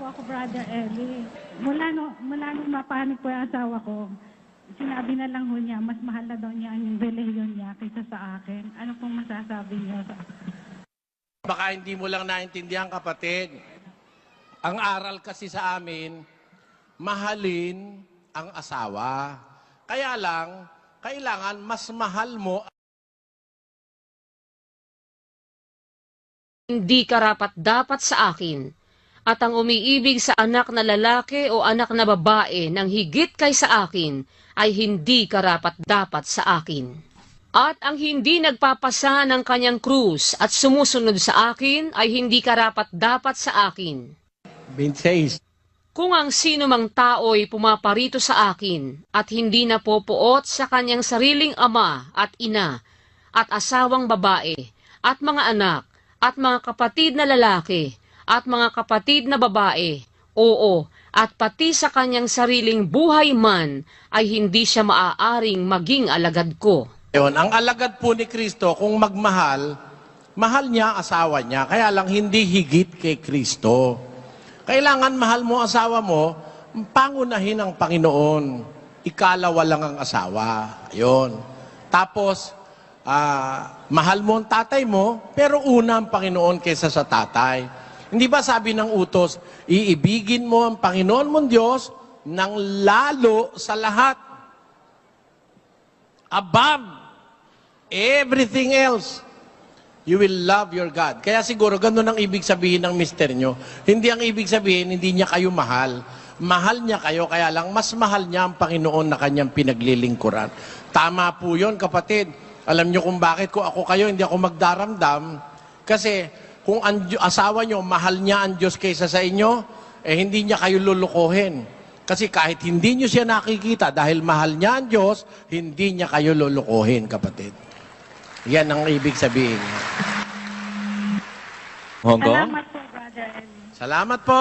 po ako, Brother Eli. Mula, no, mula nung mapanik po yung asawa ko, sinabi na lang ho niya, mas mahal na daw niya ang relihiyon niya kaysa sa akin. Ano pong masasabi niyo? Baka hindi mo lang naintindihan, kapatid. Ang aral kasi sa amin, mahalin ang asawa. Kaya lang, kailangan mas mahal mo hindi karapat dapat sa akin. At ang umiibig sa anak na lalaki o anak na babae ng higit kay sa akin ay hindi karapat dapat sa akin. At ang hindi nagpapasa ng kanyang krus at sumusunod sa akin ay hindi karapat dapat sa akin. 26. Kung ang sino mang tao'y pumaparito sa akin at hindi napopuot sa kanyang sariling ama at ina at asawang babae at mga anak at mga kapatid na lalaki at mga kapatid na babae, oo, at pati sa kanyang sariling buhay man ay hindi siya maaaring maging alagad ko. Yun, ang alagad po ni Kristo, kung magmahal, mahal niya asawa niya. Kaya lang hindi higit kay Kristo. Kailangan mahal mo asawa mo, pangunahin ang Panginoon. Ikalawa lang ang asawa. Yun. Tapos, ah, mahal mo ang tatay mo, pero una ang Panginoon kaysa sa tatay. Hindi ba sabi ng utos, iibigin mo ang Panginoon mong Diyos ng lalo sa lahat above everything else, you will love your God. Kaya siguro, ganun ang ibig sabihin ng mister nyo. Hindi ang ibig sabihin, hindi niya kayo mahal. Mahal niya kayo, kaya lang mas mahal niya ang Panginoon na kanyang pinaglilingkuran. Tama po yun, kapatid. Alam niyo kung bakit ko ako kayo, hindi ako magdaramdam. Kasi kung ang asawa niyo, mahal niya ang Diyos kaysa sa inyo, eh hindi niya kayo lulukohin. Kasi kahit hindi niyo siya nakikita, dahil mahal niya ang Diyos, hindi niya kayo lulukohin, kapatid. Yan ang ibig sabihin. Hong Kong? Salamat po, Brother. Salamat po.